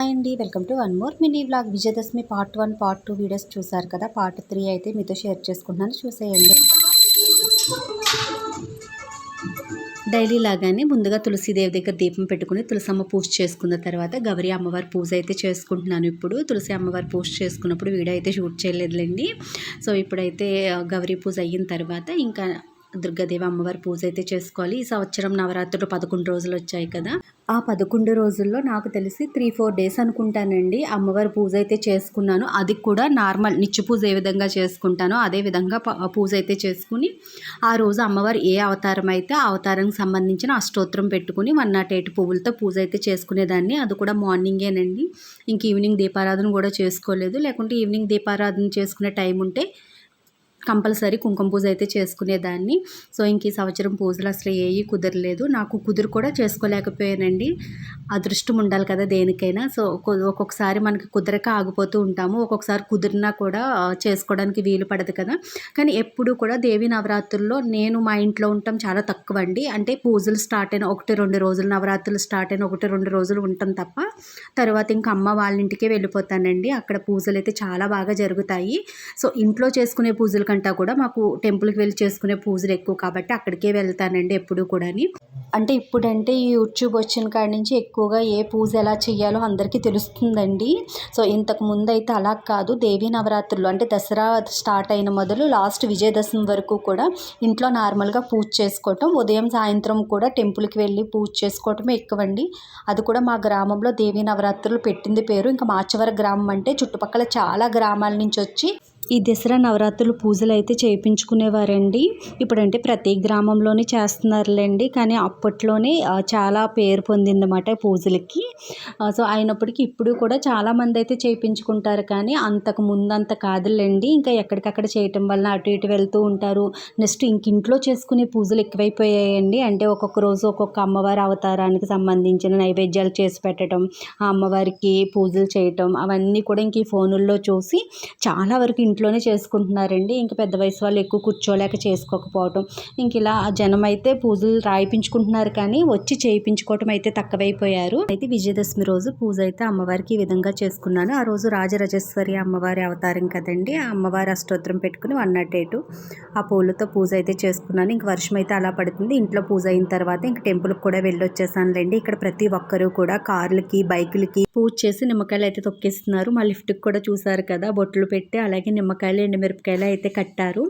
Hi అండి welcome to one more mini blog Vijayadashami part one part two videos చూసారు కదా? Part three అయితే మీతో షేర్ చేసుకుంటున్నాను. చూసేయండి. డైలీ లాగానే ముందుగా తులసీదేవి దగ్గర దీపం పెట్టుకుని తులసమ్మ పూజ చేసుకున్న తర్వాత గౌరీ అమ్మవారి పూజ అయితే చేసుకుంటున్నాను ఇప్పుడు. తులసి అమ్మవారి పూజ చేసుకున్నప్పుడు వీడియో అయితే షూట్ చేయలేదులేండి. సో ఇప్పుడైతే గౌరీ పూజ అయిన తర్వాత ఇంకా దుర్గాదేవి అమ్మవారి పూజ అయితే చేసుకోవాలి. ఈ సంవత్సరం నవరాత్రులు పదకొండు రోజులు వచ్చాయి కదా. ఆ పదకొండు రోజుల్లో నాకు తెలిసి త్రీ ఫోర్ డేస్ అనుకుంటానండి. అమ్మవారి పూజ అయితే చేసుకున్నాను. అది కూడా నార్మల్ నిత్య పూజ ఏ విధంగా చేసుకుంటానో అదే విధంగా పూజ అయితే చేసుకుని ఆ రోజు అమ్మవారు ఏ అవతారం అయితే ఆ అవతారానికి సంబంధించిన అష్టోత్తరం పెట్టుకుని వన్ నాట్ ఎయిట్ పువ్వులతో పూజ అయితే చేసుకునేదాన్ని. అది కూడా మార్నింగేనండి. ఇంక ఈవినింగ్ దీపారాధన కూడా చేసుకోలేదు. లేకుంటే ఈవినింగ్ దీపారాధన చేసుకునే టైం ఉంటే కంపల్సరీ కుంకుమ పూజ అయితే చేసుకునేదాన్ని. సో ఇంక ఈ సంవత్సరం పూజలు అసలు ఏవి కుదరలేదు. నాకు కుదురు కూడా చేసుకోలేకపోయానండి. అదృష్టం ఉండాలి కదా దేనికైనా. సో ఒక్కొక్కసారి మనకి కుదరక ఆగిపోతూ ఉంటాము. ఒక్కొక్కసారి కుదిరినా కూడా చేసుకోవడానికి వీలు పడదు కదా. కానీ ఎప్పుడు కూడా దేవి నవరాత్రుల్లో నేను మా ఇంట్లో ఉంటాం చాలా తక్కువ అండి అంటే పూజలు స్టార్ట్ అయిన ఒకటి రెండు రోజులు నవరాత్రులు స్టార్ట్ అయిన ఒకటి రెండు రోజులు ఉంటాం తప్ప తర్వాత ఇంకా అమ్మ వాళ్ళ ఇంటికే వెళ్ళిపోతానండి. అక్కడ పూజలు అయితే చాలా బాగా జరుగుతాయి. సో ఇంట్లో చేసుకునే పూజల కంటే అంతా కూడా మాకు టెంపుల్కి వెళ్ళి చేసుకునే పూజలు ఎక్కువ కాబట్టి అక్కడికే వెళ్తానండి ఎప్పుడు కూడాని. అంటే ఇప్పుడంటే ఈ యూట్యూబ్ వచ్చిన కాడి నుంచి ఎక్కువగా ఏ పూజ ఎలా చేయాలో అందరికీ తెలుస్తుందండి. సో ఇంతకు ముందు అయితే అలా కాదు. దేవీ నవరాత్రులు అంటే దసరా స్టార్ట్ అయిన మొదలు లాస్ట్ విజయదశమి వరకు కూడా ఇంట్లో నార్మల్గా పూజ చేసుకోవటం ఉదయం సాయంత్రం కూడా టెంపుల్కి వెళ్ళి పూజ చేసుకోవటమే ఎక్కువండి. అది కూడా మా గ్రామంలో దేవీ నవరాత్రులు పెట్టింది పేరు. ఇంకా మాచవర గ్రామం అంటే చుట్టుపక్కల చాలా గ్రామాల నుంచి వచ్చి ఈ దసరా నవరాత్రులు పూజలు అయితే చేయించుకునేవారండి ఇప్పుడంటే ప్రతి గ్రామంలోనే చేస్తున్నారులేండి. కానీ అప్పట్లోనే చాలా పేరు పొందిందన్నమాట పూజలకి. సో అయినప్పటికీ ఇప్పుడు కూడా చాలామంది అయితే చేయించుకుంటారు కానీ అంతకు ముందంత కాదులేండి. ఇంకా ఎక్కడికక్కడ చేయటం వల్ల అటు ఇటు వెళ్తూ ఉంటారు. నెక్స్ట్ ఇంక ఇంట్లో చేసుకునే పూజలు ఎక్కువైపోయాయండి. అంటే ఒక్కొక్క రోజు ఒక్కొక్క అమ్మవారి అవతారానికి సంబంధించిన నైవేద్యాలు చేసి పెట్టడం ఆ అమ్మవారికి పూజలు చేయటం అవన్నీ కూడా ఇంక ఈ ఫోనుల్లో చూసి చాలా వరకు ఇంట్లోనే చేసుకుంటున్నారండి. ఇంక పెద్ద వయసు వాళ్ళు ఎక్కువ కూర్చోలేక చేసుకోకపోవటం. ఇంక ఇలా ఆ జనం అయితే పూజలు రాయిపించుకుంటున్నారు కానీ వచ్చి చేయించుకోవటం అయితే తక్కువైపోయారు. అయితే విజయదశమి రోజు పూజ అయితే అమ్మవారికి ఈ విధంగా చేసుకున్నాను. ఆ రోజు రాజరాజేశ్వరి అమ్మవారి అవతారం కదండి. ఆ అమ్మవారి అష్టోత్తరం పెట్టుకుని వన్ నాట్ ఎయిట్ ఆ పూలతో పూజ అయితే చేసుకున్నాను. ఇంక వర్షం అయితే అలా పడుతుంది. ఇంట్లో పూజ అయిన తర్వాత ఇంక టెంపుల్కి కూడా వెళ్ళొచ్చేసానులేండి. ఇక్కడ ప్రతి ఒక్కరూ కూడా కార్లకి బైకులకి పూజ చేసి నిమ్మకాయలు అయితే తొక్కేస్తున్నారు. మా లిఫ్ట్కి కూడా చూసారు కదా బొట్లు పెట్టి అలాగే నిమ్మకాయలు ఎండుమిరపకాయలు అయితే కట్టారు.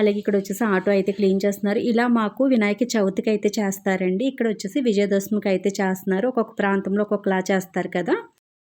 అలాగే ఇక్కడ వచ్చేసి ఆటో అయితే క్లీన్ చేస్తున్నారు. ఇలా మాకు వినాయక చవితికి అయితే చేస్తారండి. ఇక్కడ వచ్చేసి విజయదశమికి అయితే చేస్తున్నారు. ఒక్కొక్క ప్రాంతంలో ఒక్కొక్కలా చేస్తారు కదా.